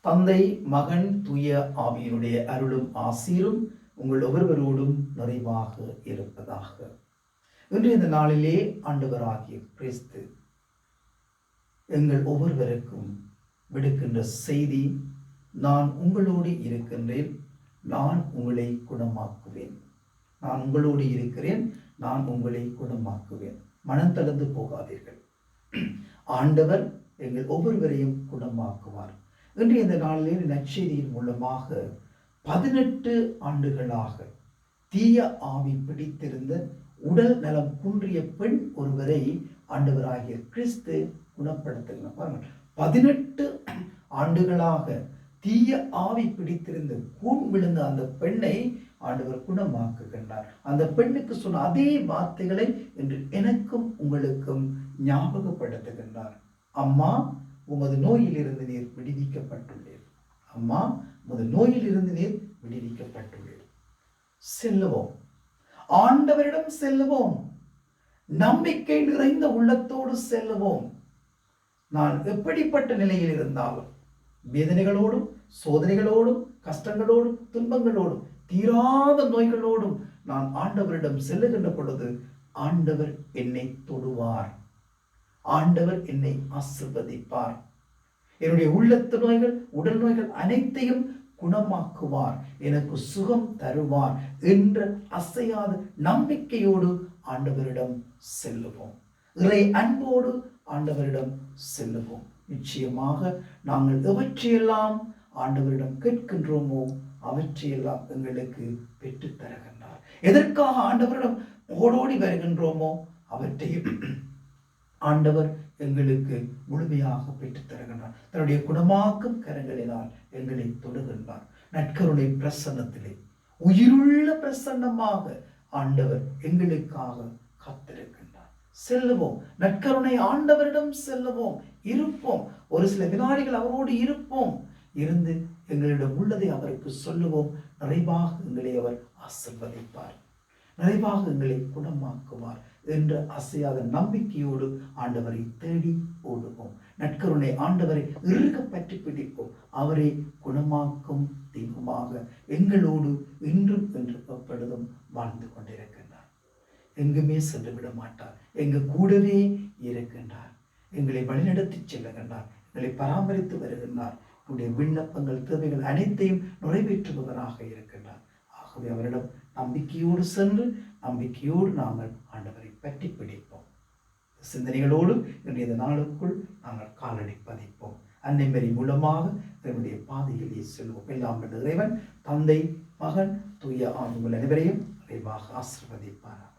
தந்தை மகன் தூய ஆவியினுடைய அருளும் ஆசீரும் உங்கள் ஒவ்வொருவரோடும் நிறைவாக இருப்பதாக. இன்று இந்த நாளிலே ஆண்டவராகிய கிறிஸ்து எங்கள் ஒவ்வொருவருக்கும் விடுக்கின்ற செய்தி நான் உங்களோடு இருக்கின்றேன் நான் உங்களை குணமாக்குவேன். நான் உங்களோடு இருக்கிறேன் நான் உங்களை குணமாக்குவேன். மனம் தளர்ந்து போகாதீர்கள். ஆண்டவர் எங்கள் ஒவ்வொருவரையும் குணமாக்குவார். இன்று இந்த நாளில் இந்த நற்செய்தியின் மூலமாக பதினெட்டு ஆண்டுகளாக தீய ஆவி பிடித்திருந்த உடல் நலம் குன்றிய பெண் ஒருவரை ஆண்டவராகிய கிறிஸ்து குணப்படுத்துகிறார். பாருங்கள் பதினெட்டு ஆண்டுகளாக தீய ஆவி பிடித்திருந்த கூண் விழுந்த அந்த பெண்ணை ஆண்டவர் குணமாக்குகின்றார். அந்த பெண்ணுக்கு சொன்ன அதே வார்த்தைகளை இன்று எனக்கும் உங்களுக்கும் ஞாபகப்படுத்துகின்றார். அம்மா உமது நோயிலிருந்து நீர் விடுவிக்கப்பட்டுள்ளீர். அம்மா உமது நோயிலிருந்து நீர் விடுவிக்கப்பட்டுள்ளீர். செல்லுவோம். ஆண்டவரிடம் செல்லுவோம். நம்பிக்கை நிறைந்த உள்ளத்தோடு செல்லுவோம். நான் எப்படிப்பட்ட நிலையில் இருந்தாலும் வேதனைகளோடும் சோதனைகளோடும் கஷ்டங்களோடும் துன்பங்களோடும் தீராத நோய்களோடும் நான் ஆண்டவரிடம் செல்லுகின்ற பொழுது ஆண்டவர் என்னை தொடுவார். ஆண்டவர் என்னை ஆசிர்வதிப்பார். என்னுடைய உள்ளத்து நோய்கள் உடல் நோய்கள் அனைத்தையும் குணமாக்குவார். எனக்கு சுகம் தருவார் என்ற அசையாத நம்பிக்கையோடு ஆண்டவரிடம் செல்லுவோம். இறை அன்போடு ஆண்டவரிடம் செல்லுவோம். நிச்சயமாக நாங்கள் எவற்றையெல்லாம் ஆண்டவரிடம் கேட்கின்றோமோ அவற்றையெல்லாம் எங்களுக்கு பெற்றுத் தருகின்றார் எதற்காக ஆண்டவரிடம் ஓடோடி வருகின்றோமோ அவற்றையும் ஆண்டவர் எங்களுக்கு முழுமையாக பெற்றுத் தருகின்றார். தன்னுடைய குணமாக்கும் கரங்களினால் எங்களை தொடுகின்றார் நற்கருணை பிரசன்னத்திலே உயிருள்ள பிரசன்னமாக ஆண்டவர் எங்களுக்காக காத்திருக்கின்றார். செல்லுவோம். நற்கருணை ஆண்டவரிடம் செல்லுவோம். இருப்போம். ஒரு சில வினாடிகள் அவரோடு இருப்போம். இருந்து எங்களிடம் உள்ளதை அவருக்கு சொல்லுவோம். நிறைவாக எங்களை அவர் ஆசிர்வதிப்பார். நிறைவாக எங்களை குணமாக்குவார் என்ற அசையாத நம்பிக்கையோடு ஆண்டவரை தேடி ஓடுவோம். நட்கருணை ஆண்டவரை இறுக பற்றி பிடிப்போம். அவரை குணமாக்கும் தெய்வமாக எங்களோடு இன்றும் என்று எப்பொழுதும் வாழ்ந்து கொண்டிருக்கின்றார். எங்குமே சென்று விட மாட்டார். எங்க கூடவே இருக்கின்றார். எங்களை வழிநடத்தி செல்லுகின்றார். எங்களை பராமரித்து வருகின்றார். நம்முடைய விண்ணப்பங்கள் தேவைகள் அனைத்தையும் நிறைவேற்றுபவராக இருக்கின்றார். ஆகவே அவரிடம் நம்பிக்கையோடு சென்று நம்பிக்கையோடு நாங்கள் ஆண்டவரை பற்றி பிடிப்போம். சிந்தனைகளோடு இன்றைய நாளுக்குள் நாங்கள் காலடி பதிப்போம். அன்னைமரி மூலமாக நம்முடைய பாதையிலே செல்வோம் எல்லாம் இறைவன் தந்தை மகன் தூய ஆண்டுகள் அனைவரையும் விரைவாக ஆசிர்வதிப்பார்